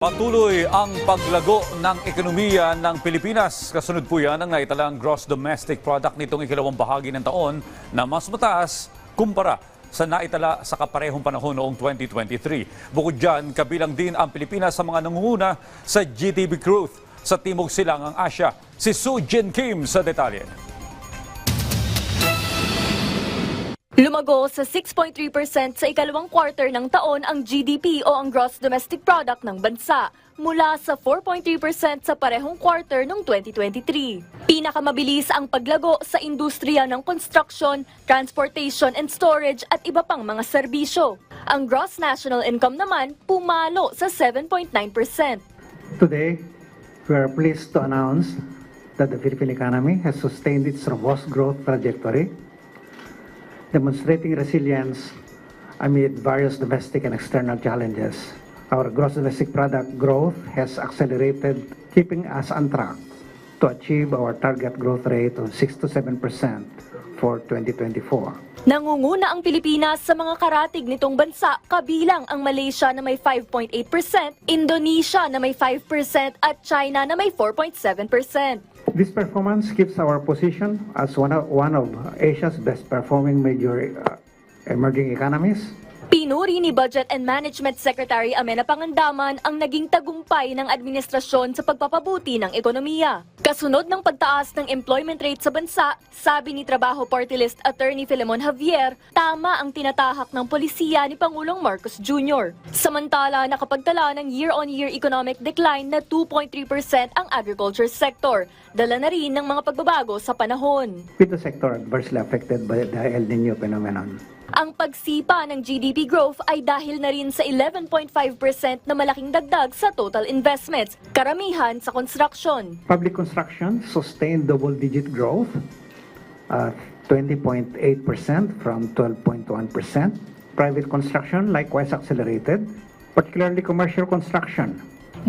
Patuloy ang paglago ng ekonomiya ng Pilipinas. Kasunod po yan ang naitalang gross domestic product nitong ikalawang bahagi ng taon na mas mataas kumpara sa naitala sa kaparehong panahon noong 2023. Bukod dyan, kabilang din ang Pilipinas sa mga nangunguna sa GDP growth sa Timog Silangang Asya. Si Su Jin Kim sa detalye. Lumago sa 6.3% sa ikalawang quarter ng taon ang GDP o ang Gross Domestic Product ng bansa mula sa 4.3% sa parehong quarter noong 2023. Pinakamabilis ang paglago sa industriya ng construction, transportation and storage at iba pang mga serbisyo. Ang gross national income naman pumalo sa 7.9%. Today, we are pleased to announce that the Philippine economy has sustained its robust growth trajectory, demonstrating resilience amid various domestic and external challenges. Our gross domestic product growth has accelerated, keeping us on track to achieve our target growth rate of 6 to 7 percent for 2024. Nangunguna ang Pilipinas sa mga karatig nitong bansa kabilang ang Malaysia na may 5.8%, Indonesia na may 5% at China na may 4.7%. This performance keeps our position as one of, one of Asia's best performing major uh, emerging economies. Pinuri ni Budget and Management Secretary Amena Pangandaman ang naging tagumpay ng administrasyon sa pagpapabuti ng ekonomiya. Kasunod ng pagtaas ng employment rate sa bansa, sabi ni Trabaho Party List Attorney Filemon Javier, tama ang tinatahak ng polisiya ni Pangulong Marcos Jr. Samantala, nakapagtala ng year-on-year economic decline na 2.3% ang agriculture sector. Dala na rin ng mga pagbabago sa panahon. with the sector adversely affected by the El Nino phenomenon. Ang pagsipa ng GDP growth ay dahil na rin sa 11.5% na malaking dagdag sa total investments, karamihan sa construction. Public construction sustained double-digit growth, uh, 20.8% from 12.1%. Private construction likewise accelerated, particularly commercial construction.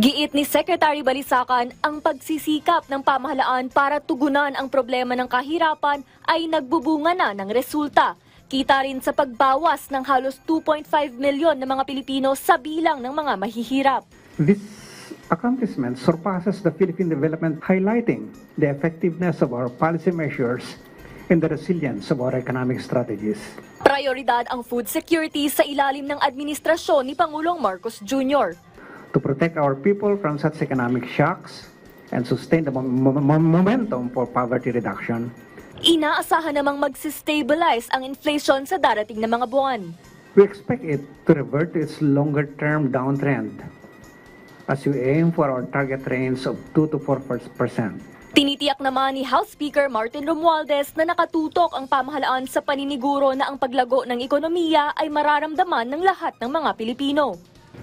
Giit ni Secretary Balisacan, ang pagsisikap ng pamahalaan para tugunan ang problema ng kahirapan ay nagbubunga na ng resulta. Kita rin sa pagbawas ng halos 2.5 milyon na mga Pilipino sa bilang ng mga mahihirap. This accomplishment surpasses the Philippine development, highlighting the effectiveness of our policy measures and the resilience of our economic strategies. Prioridad ang food security sa ilalim ng administrasyon ni Pangulong Marcos Jr. to protect our people from such economic shocks and sustain the mom- mom- momentum for poverty reduction. Inaasahan namang magsistabilize ang inflation sa darating na mga buwan. We expect it to revert to its longer-term downtrend as we aim for our target range of 2 to 4 percent. Tinitiyak naman ni House Speaker Martin Romualdez na nakatutok ang pamahalaan sa paniniguro na ang paglago ng ekonomiya ay mararamdaman ng lahat ng mga Pilipino.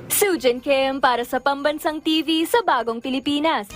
Sujin Kim para sa Pambansang TV sa Bagong Pilipinas.